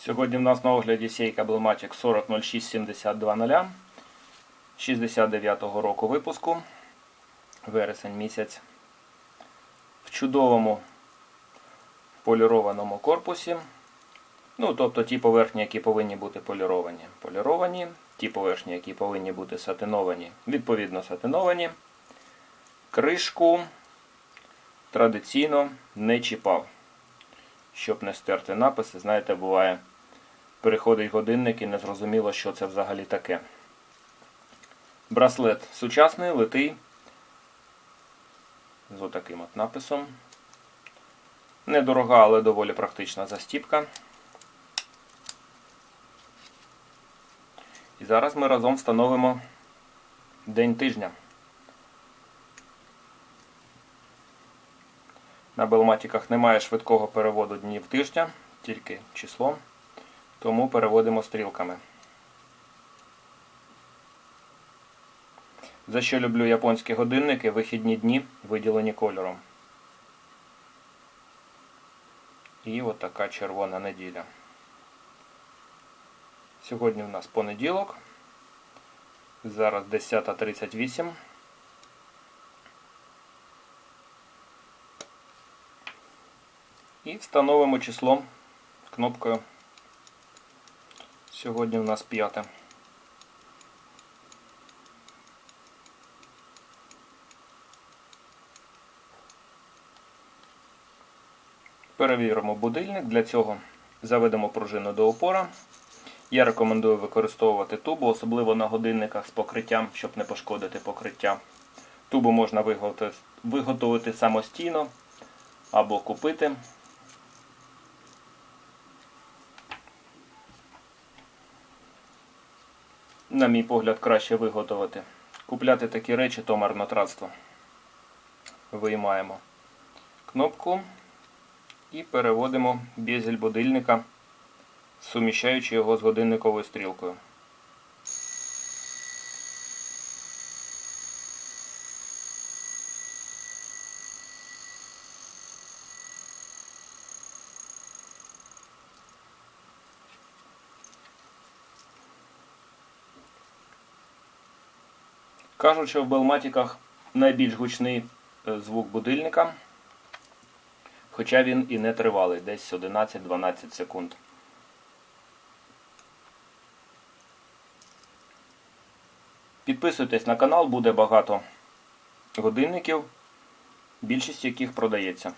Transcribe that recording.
Сьогодні в нас на огляді Seika Blematic 40067200 69-го року випуску. Вересень місяць. В чудовому полірованому корпусі. Ну, тобто ті поверхні, які повинні бути поліровані, поліровані. Ті поверхні, які повинні бути сатиновані, відповідно сатиновані. Кришку традиційно не чіпав. Щоб не стерти написи, знаєте, буває, переходить годинник і не зрозуміло, що це взагалі таке. Браслет сучасний, литий. З отаким от написом. Недорога, але доволі практична застіпка. І зараз ми разом встановимо день тижня. На белматіках немає швидкого переводу днів тижня, тільки числом, тому переводимо стрілками. За що люблю японські годинники, вихідні дні виділені кольором. І от така червона неділя. Сьогодні в нас понеділок. Зараз 10.38. І встановимо число кнопкою. Сьогодні у нас п'яте. Перевіримо будильник. Для цього заведемо пружину до опора. Я рекомендую використовувати тубу, особливо на годинниках з покриттям, щоб не пошкодити покриття. Тубу можна виготовити, самостійно або купити. На мій погляд, краще виготовити. Купляти такі речі то марнотратство. Виймаємо кнопку і переводимо бізель будильника, суміщаючи його з годинниковою стрілкою. Кажуть, що в Белматіках найбільш гучний е, звук будильника, хоча він і не тривалий, десь 11-12 секунд. Підписуйтесь на канал, буде багато годинників, більшість яких продається.